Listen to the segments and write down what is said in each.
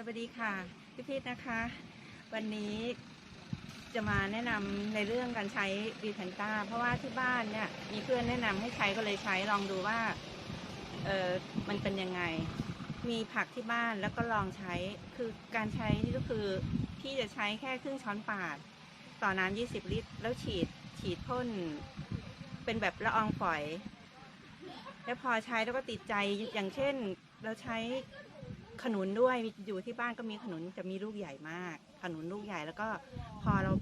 สวัสดีค่ะพี่พีทนะคะ วันนี้จะมาแนะนำในเรื่องการใช้บีแพนต้าเพราะว่าที่บ้านเนี่ยมีเพื่อนแนะนำให้ใช้ก็เลยใช้ลองดูว่าเออมันเป็นยังไง มีผักที่บ้านแล้วก็ลองใช้คือการใช้นี่ก็คือพี่จะใช้แค่ครึ่งช้อนปาด ต่อน้ำ20ลิตร แล้วฉีดฉีดพ่นเป็นแบบละอองฝอย แล้วพอใช้แล้วก็ติดใจอย่างเช่น เราใช้ ขนุนด้วยอยู่ที่บ้านก็มีขนุนจะมีลูกใหญ่มาก ขนุนลูกใหญ่แล้วก็พอเรา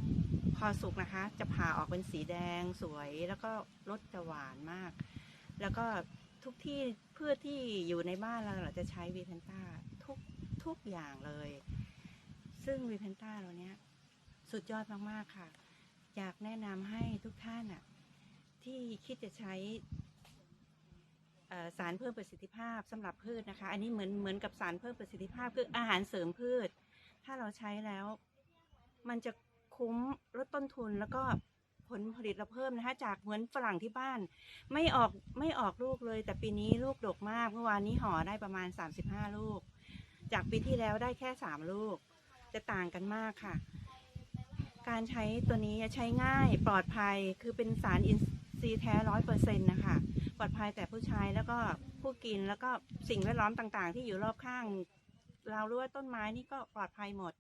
พอสุกนะคะ จะผ่าออกเป็นสีแดงสวยแล้วก็รสจะหวานมาก แล้วก็ทุกที่พืชที่อยู่ในบ้านเราเราจะใช้วีเพนต้าทุกทุกอย่างเลย ซึ่งวีเพนต้าเราเนี้ยสุดยอดมากๆค่ะ อยากแนะนำให้ทุกท่านอะที่คิดจะใช้ สารเพิ่มประสิทธิภาพสำหรับพืชนะคะ อันนี้เหมือนเหมือนกับสารเพิ่มประสิทธิภาพคืออาหารเสริมพืช ถ้าเราใช้แล้ว มันจะคุ้มลดต้นทุนแล้วก็ผลผลิตเราเพิ่มนะคะ จากเหมือนฝรั่งที่บ้าน ไม่ออกไม่ออกลูกเลย แต่ปีนี้ลูกดกมากเมื่อวานนี้ห่อได้ประมาณ 35 ลูก จากปีที่แล้วได้แค่ 3 ลูก จะต่างกันมากค่ะ การใช้ตัวนี้ใช้ง่ายปลอดภัยคือเป็นสารอินทรีย์แท้ร้อยเปอร์เซ็นต์นะคะ ภัยแต่ผู้ชายแล้วก็ผู้กินแล้วก็สิ่งแวดล้อมต่าง ๆ ที่อยู่รอบข้าง เรารู้ว่าต้นไม้นี่ก็ปลอดภัยหมด